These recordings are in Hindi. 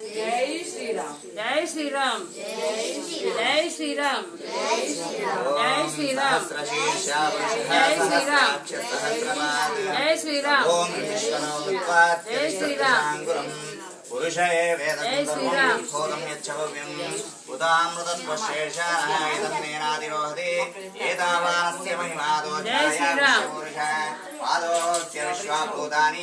जय श्री राम जय श्री राम जय श्री राम जय श्री राम जय श्री राम जय श्री राम जय श्री राम पुरुषये वेदोदं यच्छव्यम् उदामृतत्वशेषानादिरोहति एतावानस्य महिमादोध्याय पुरुष पादोस्य विश्वाभूतानि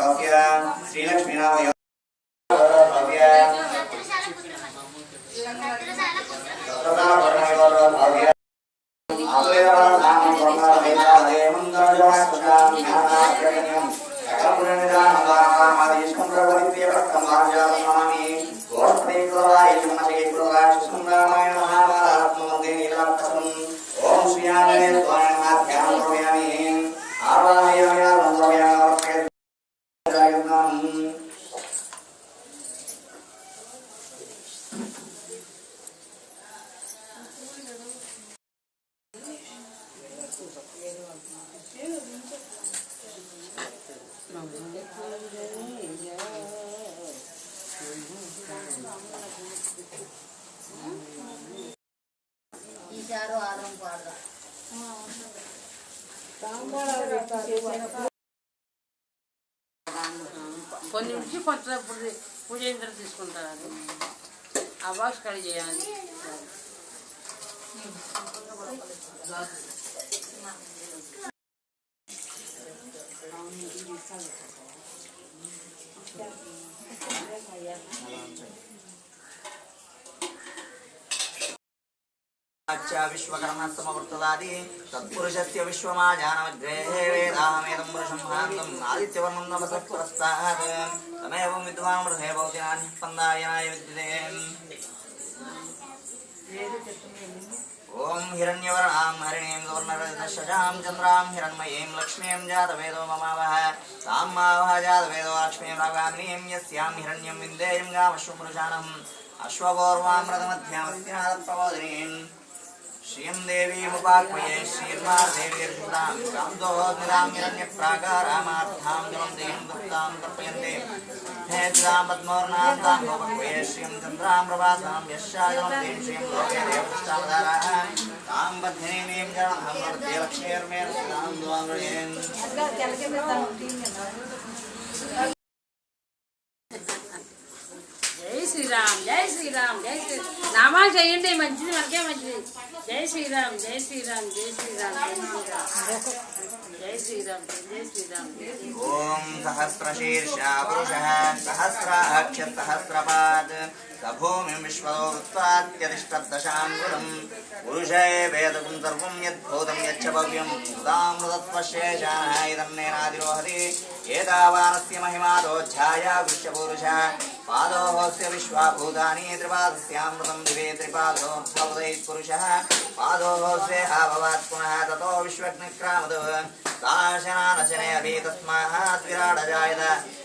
Yeah. నుంచి కొంత పూజ పూజ అయిన తర్వాత తీసుకుంటారు అది ఆ బాక్స్ కడి చేయాలి विश्वकर्म समवर्तदादि तत्पुरुषस्य विश्वमाजानमग्रेहे वेदाहमेदं वृषम्भान्तम् आदित्यवर्णं नमसः पुरस्तात् तमेवं विद्वामृधे भवति नान्यः पन्दायनाय विद्यते। ॐ हिरण्यवर्णां हरिणीं सुवर्णरजतशशां चन्द्रां हिरण्मयीं लक्ष्मीं जातवेदो ममावः तां मावः जातवेदो लक्ष्मीं रागामिनीं यस्यां हिरण्यं विन्देयं गामश्वपुरुषाणम् अश्वपूर्वामृतमध्यामस्यादप्रबोधिनीम् श्रीं देवीमुपात्मये श्रीर्मादेवीर्भूतां कान्दोरां हिरण्यप्राकारामार्थां जलं देवीं दत्तां कल्पयन्ते हे द्रां पद्मोर्णार्थां भवत्वये श्रीं चन्द्रां प्रभासां यश्चाजलं देवीं श्रीं लोके देवपुष्टावधाराः तां बद्धिनीं जलहं वर्ते लक्ष्मीर्मेर्सुतां द्वाङ्गयेन् శ్రీరామ్ జై శ్రీరామ్ జై శ్రీ నామా చేయండి మంచిది మనకే మంచిది. జై శ్రీరామ్ జై శ్రీరామ్ జై శ్రీరామ్ జై శ్రీరామ్. జై శ్రీరామ్ ఓం సహస్రశీర్ష పురుష సహస్రాక్ష సహస్రపాద్. स भूमिं विश्वोत्तात्यतिष्ठद्दशाङ्गुलम् पुरुषे वेदगुं सर्वं यद्भूतं यच्छ भव्यं मुदामृतत्वशेषाय तन्नेनादिरोहति एतावानस्य महिमादोध्याया वृक्षपुरुष पादोहोस्य विश्वाभूतानि त्रिपादस्यामृतं दिवे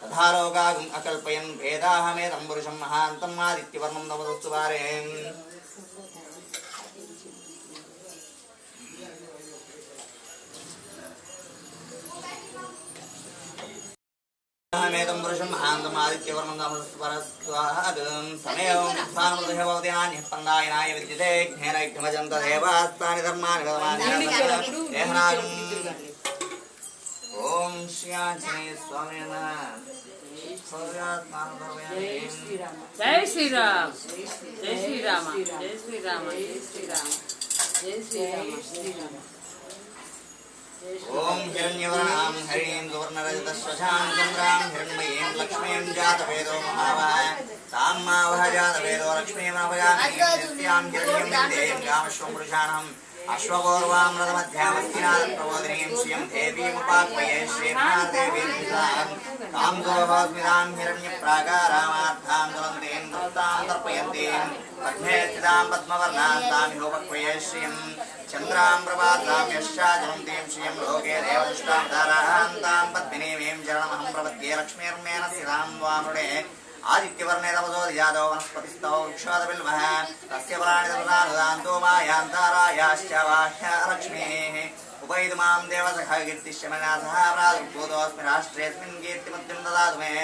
తథాలోకాగం అకల్పయన్ భేదాహమేదం పురుషం మహాంతం ఆదిత్యవర్మం నవదస్తు వారే. మేదం పురుషం ఆంతమాదిత్యవర్మం నమస్పరస్వాద్ సమయం స్థానమృతభవతి నాణ్యపందాయనాయ విద్యతే ఘ్నేనైఘ్యమజంత దేవాస్తాని ధర్మాని దేహనాగం ओम श्री आचार्य स्वामी नारायण जय श्री राम जय श्री राम। जय श्री राम। जय श्री राम। जय श्री राम। जय श्री राम। ओम हिरण्यवर्णाम हरिं सुवर्णरजतस्वशां चंद्रां हिण्मयीं लक्ष्मीं जातवेदो महावः तां मावः जातवेदो लक्ष्मीमनवजानीं हिरण्यं देयं कामश्वं पुरुषाणाम्। अश्वपूर्वामृतमध्यामस्तिनाथप्रबोधिनीं श्रियं देवीमुपात्मये श्रीमहादेवीं तां गोहोस्मितां हिरण्यप्राकारामार्थां ज्वलन्तीं दत्तां तर्पयन्तीं पद्मे स्थितां पद्मवर्णां तामिहोपक्वये श्रियम् चन्द्रां प्रभातां यश्चाजन्तीं श्रियं लोके देवदुष्टां दारां तां पद्मिनीमीं चरणमहं प्रपद्ये लक्ष्मीर्मेण स्थितां वामुणे आदित्यवर्णे तपसो यादव वनस्पतिस्तौ वृक्षोदबिल्वः तस्य फलानि तपसानुदान्तो मायान्तारायाश्च बाह्या उपैतु राष्ट्रेऽस्मिन् कीर्तिमत्यं ददातु मे।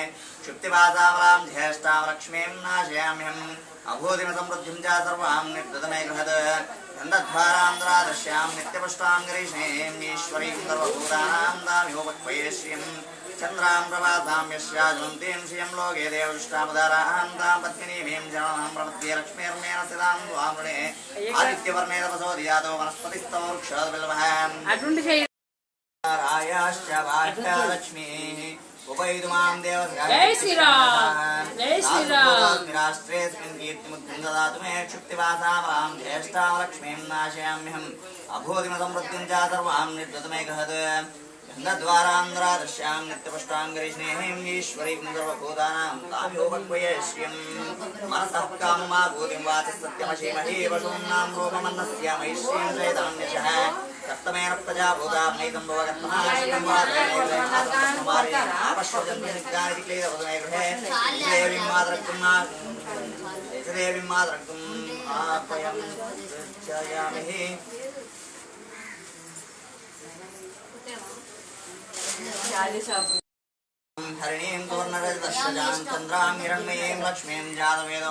क्षुप्तिपासामलां ज्येष्ठां लक्ष्मीं नाशयाम्यहम्। अभूतिमसमृद्धिं च सर्वां निर्दतमे गृहत्। दण्डध्वारान्ध्रादश्यां नित्यपुष्टाङ्गरीषेमीश्वरीं गर्वभूतानां दाम्योपक्वैश्रियं चन्द्रां प्रभातां यस्या ज्वन्तीं श्रियं लोके देवविष्टापदाराहां तां पद्मिनीमीं जनानां प्रपत्ये लक्ष्मीर्मेण सिदां द्वामृणे आदित्यवर्णे तपसो दियातो वनस्पतिस्तौ वृक्षोद्बिल्वः नारायाश्च भाष्यलक्ष्मीः रायाश्च बाह्यलक्ष्मीः उपैतु माँ देवस्य जय श्रीराम, जय श्रीराम। राष्ट्रेऽस्मिन् कीर्तिमुद्धिं ददातु मे ज्येष्ठां लक्ष्मीं नाशयाम्यहम्। अभूतिमसमृद्धिं च सर्वां निर्गतमे गहत् गन्धद्वारान्ध्रादृश्यां नित्यपुष्टां ईश्वरीं सर्वभूतानां ताम्योपक्वये श्रियम् मनसः काममाभूतिं वाचि सत्यमशीमहि वशूनां रूपमन्नस्य मयिष्यं चैतन्यशः। सप्तमेन प्रजाभूता नैतं भवगत्मनाशिकं वादयेमारी आपश्वजन्त्यनित्यानि विक्लीतवदने गृहे देवीं हरिणीं लक्ष्मीं जातवेदो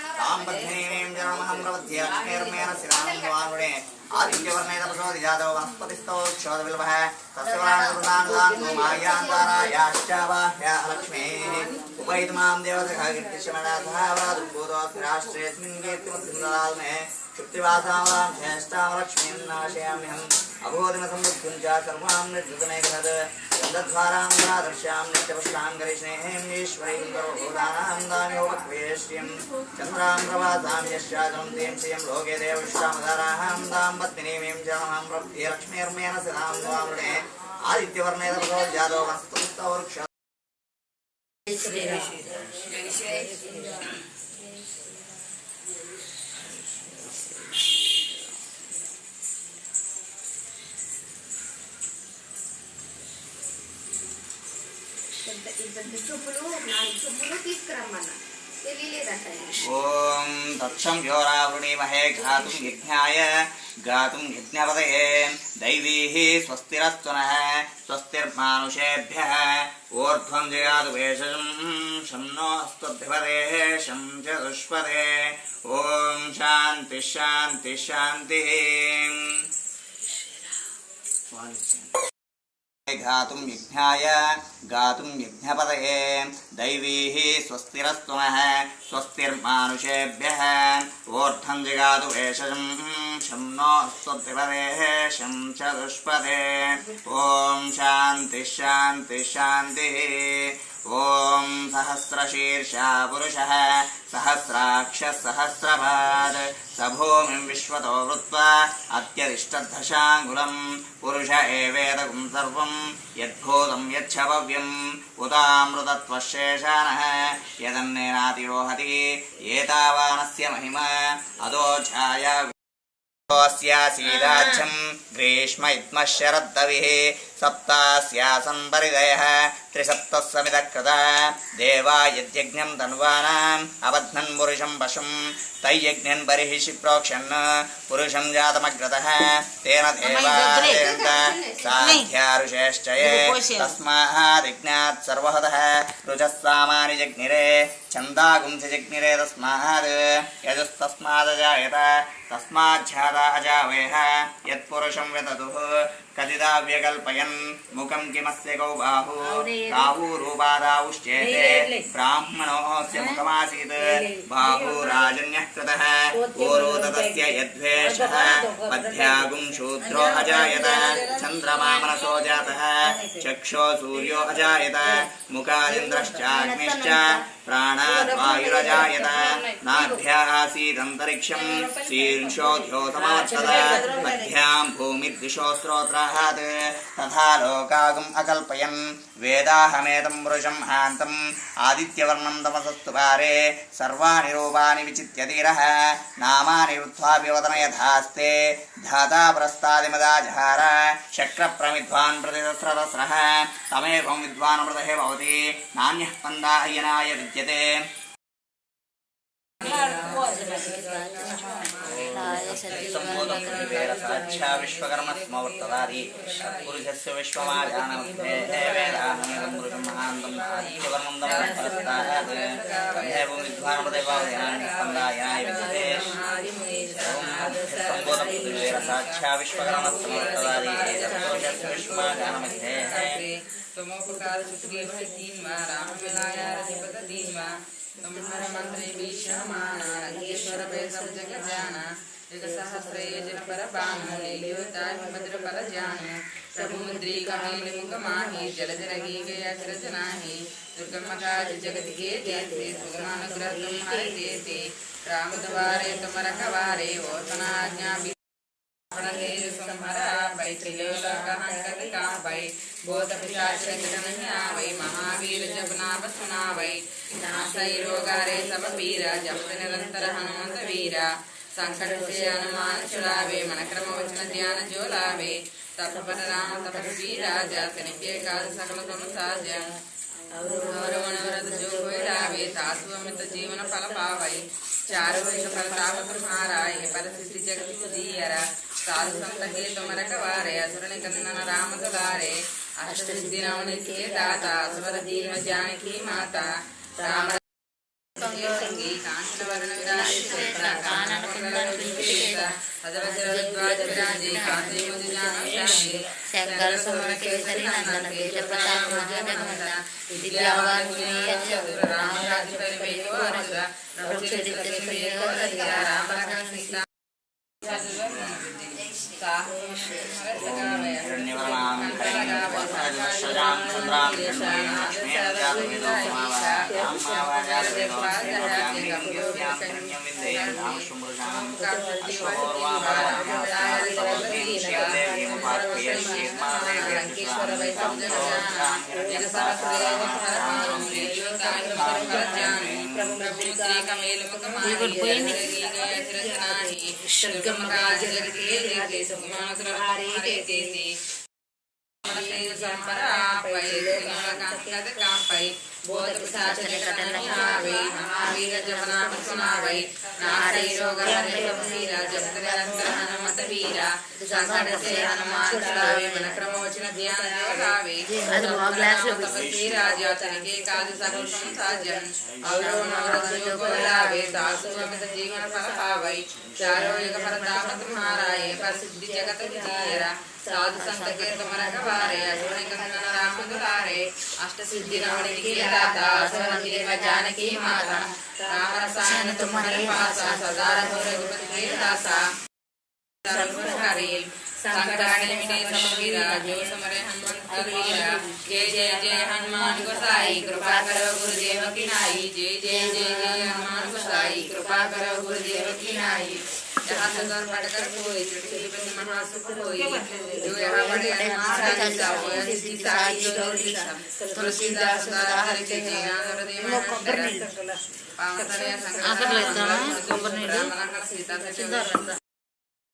तां पद्मिनीं जनमहं प्रपद्ये लक्ष्मीर्मेण शिरां वारुणे आदित्यवर्णे तपसो जातौ वनस्पतिस्थौ क्षोदविल्वः तस्य वराणप्रदानुदान्तो मायान्तारायाश्च बाह्या लक्ष्मीः उपैतु माँ देवसखकीर्तिशमनाथः वादुर्भूतोऽस्मि राष्ट्रेऽस्मिन् कीर्तिमस्मिन् ददातु मे क्षुप्तिवासां ज्येष्ठां लक्ष्मीं नाशयाम्यहम्। अभूतिमसमृद्धिं च सर्वां निर्धतमे गृहत् गन्धद्वारान्ध्रादर्श्यां नित्यपुष्टां गरीष्णेहीं ईश्वरीं सर्वभूतानां दाम्योपक्वये श्रियं चन्द्रां प्रभासां यश्चाजन्तीं श्रियं लोके देवविश्वामधारां दां पत्मिनीमीं जनमां प्रभ्ये लक्ष्मीर्मेण सिदां द्वामृणे आदित्यवर्णे तपसो जातो वनस्पतिस्थौ श्री राम ॐ तत्सं योरावृणीमहे घातुं यज्ञाय गातुं यज्ञपदये दैवीः स्वस्तिरस्त्वनः स्वस्ति स्वस्तिर्मानुषेभ्यः ऊर्ध्वं जयातु वेषजं शं नो अस्त्वभ्यपदेः शं च दुष्पदे। ॐ यज्ञाय गातुं यज्ञपदये दैवीः स्वस्तिर्मानुषेभ्यः। ऊर्ध्वं जगातु वेषजं शं नो स्वद्विपदेः शं च दुष्पदे। ॐ शान्तिः शान्तिः शान्तिः। ॐ सहस्रशीर्षा पुरुषः, सहस्राक्षः सहस्रपाद। स भूमिं विश्वतो वृत्वा अत्यतिष्ठद्धशाङ्गुलम् पुरुष एवेदगुं सर्वं, यद्भूतं यच्छ भव्यम् उदामृतत्वशेषानः, यदन्नेनातिरोहति, एतावानस्य महिमा अदो छाया अस्यासीदाज्यम् ग्रीष्म इत्मः शरद्दविः सप्तास्यासन् परिदयः त्रिसप्तः समिदः कृता। देवा यद्यज्ञम् धन्वानाम् अबध्नन् पुरुषम् पशुम् तैयज्ञन् बर्हिषि प्रोक्षन् पुरुषम् जातमग्रतः। तेन देवादेवन्त साध्यारुषेश्च ये तस्मादिज्ञात् सर्वहतः। सामानि जग्निरे छन्दागुंसि जग्निरे तस्मात्। यजुस्तस्मादजायत। तस्माज्झाता अजावेह। यत्पुरुषं व्यततुः कथिता व्यकल्पयन् मुखं किमस्य गौ बाहु बाहूरूपादावुश्चेते ब्राह्मणोऽस्य मुखमासीत्। बाहुराजन्यः कृतः पूर्वो ततस्य यद्वेषः। मध्यागुं शूद्रो अजायत। चन्द्रमा मनसो जातः। चक्षो सूर्यो अजायत। मुखादिन्द्रश्चाग्निश्च। प्राणात् वायुरजायत नाभ्याः आसीदन्तरिक्षम् शीर्षोऽध्यो समवर्तत मध्यां भूमिद्विषो स्रोत्रात् तथा लोकागम् अकल्पयन् वेदाहमेदं पुरुषं हान्तम् आदित्यवर्णं तमसस्तु पारे सर्वाणि रूपाणि विचित्य धीरः नामानि रुत्वापि वदन यथास्ते धाता प्रस्तादिमदा जहार शक्रप्रमिध्वान् प्रतिसस्रतस्रः तमेवं विद्वानमृतहे भवति नान्यः पन्दा अयनाय सम्बोधनसाक्षा विश्वकर्मस्मवर्तदादि पुरुषस्य विश्वमाजानमध्ये तमोपकार सुग्रीव तीन्वा राम मिलाया रजपद रतिपत तीन्वा तुम्हारा मंत्र विश्वमाना ईश्वर पे सब जग जाना। एक सहस्रे जन पर बानु देवता भद्र पर जानु। समुद्री कमेल मुख माही, जल जरगी गया चरज नाही। दुर्गम काज जगत के देते, सुगमान ग्रह तुम्हारे देते। राम द्वारे तुम रखवारे ओ आज्ञा महावीर जब नाम सुनावै नासै रोगारे सब पीरा जप निरंतर हनुमंत वीरा संकट से हनुमान छुड़ावे मन क्रम वचन ध्यान जो लावे तपपट राम तपस्वी राजा तनिके काज सकल तुम साजा और मनोरथ जो कोई लावे सासु अमित जीवन फल पावै चारु वर्ष प्रताप तुम्हारा ये परिस्थिति जगत दियरा साधु संत के तुम रखवारे असुर निकंदन राम दुलारे అష్టసిద్ధినవనికే దాత సుమరధీమ జానకి మాత రామ సంగి కాంచనవర్ణ విరాజిత కానన రామరాజు प्रताप महाजगवंदन विद्यावान गुणी चतुर राम राज्य परिवेश वरद प्रभु चरित्र के रसिया राम लखन सीता साहु हरसगावय हिरण्यवर्णां हरिणीं चन्द्रां चन्द्रां लक्ष्मीं जातवेदो समावायां महावीर जब नाम सुनावै नासै रोग हरे वीरा जब निरंतर हनुमत वीरा संकट से हनुमान छुड़ावे मन क्रम वचन ध्यान जो लावे तपस्वी राजा तनिके काज सकल संसाजन और मनोरथ जो संकटाग्निमिटे समगिराजो समरे हनुमंत वीरा जय जय जय हनुमान गोसाई कृपा करो गुरुदेव की नाई। जय जय जय जय हनुमान गोसाई कृपा करो गुरुदेव की नाई। जहाँ सगर पढ़कर कोई त्रिपति महासुख होई जो यहाँ बड़े हनुमान चालीसा हो ऐसी साई जो दिशा तुलसीदास सदा हरि के जिया हृदय में पावन करे संकट आकर लेता है गोबर नहीं सीता से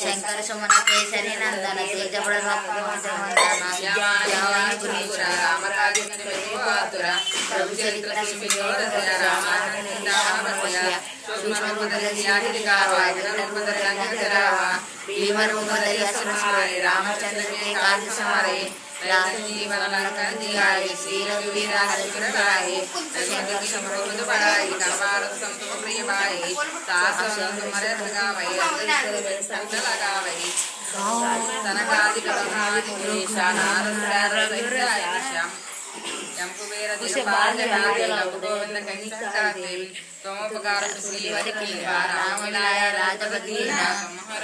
శంకర సుమన కేసరి నందన తేజ రాజీవన శ్రీరంగ సమృద్ధ సంతుమ ప్రియమాయి సాసం మరదగావై సంతలగావై తనకాది కలహాది గురేశ నారసారసాయిషం ఎంపువేర దిగపాలనాది గోవింద కైసకాతి తమోపకార శ్రీవరికి రామవిలాయ రాజపతి సంహర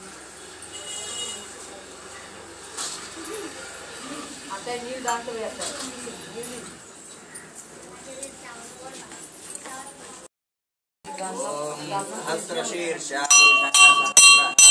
లంకేశ్వర వై సమధ్యాన శివ సహస్ర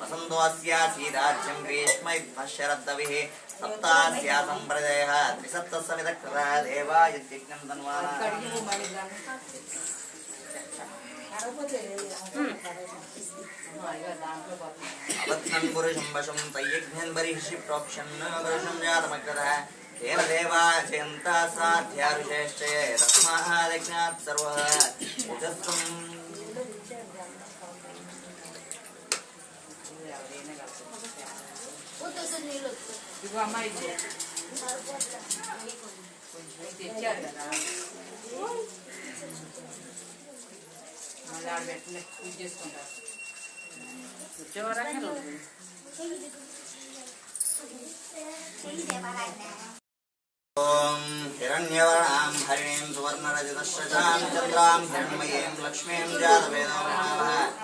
वसन्तोऽस्यासीदाज्यं ग्रीष्म इत्नः शरद्दविः सप्तास्या सम्प्रदयः त्रिसप्तसमिदकृतः देवा यद्यज्ञं तन्वानः अपत्नं पुरुषं वशं तैयज्ञं बर्हिषि प्रोक्षन् पुरुषं जातमकृतः तेन देवा जयन्ता साध्यारुषेश्चये तस्मादज्ञात् सर्वः उजस्त्वम् ఇగో అమ్మాయి ఇచ్చే. కొంచెం తెచ్చారు కదా మళ్ళీ ఆడ పెట్టలే పూజ చేసుకుంటారు కూర్చోవరాకే రోజు ॐ हिरण्यवर्णां हरिणीं सुवर्णरजतश्रजां चन्द्रां हिरण्मयीं लक्ष्मीं जातवेदो नमः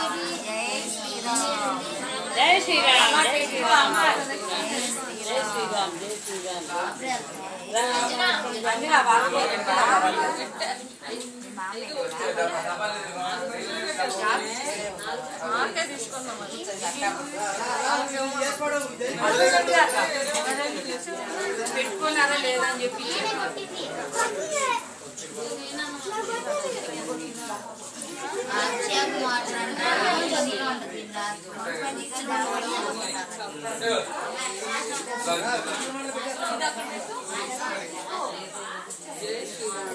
పెట్టుకున్నారా లేదా అని చెప్పి జై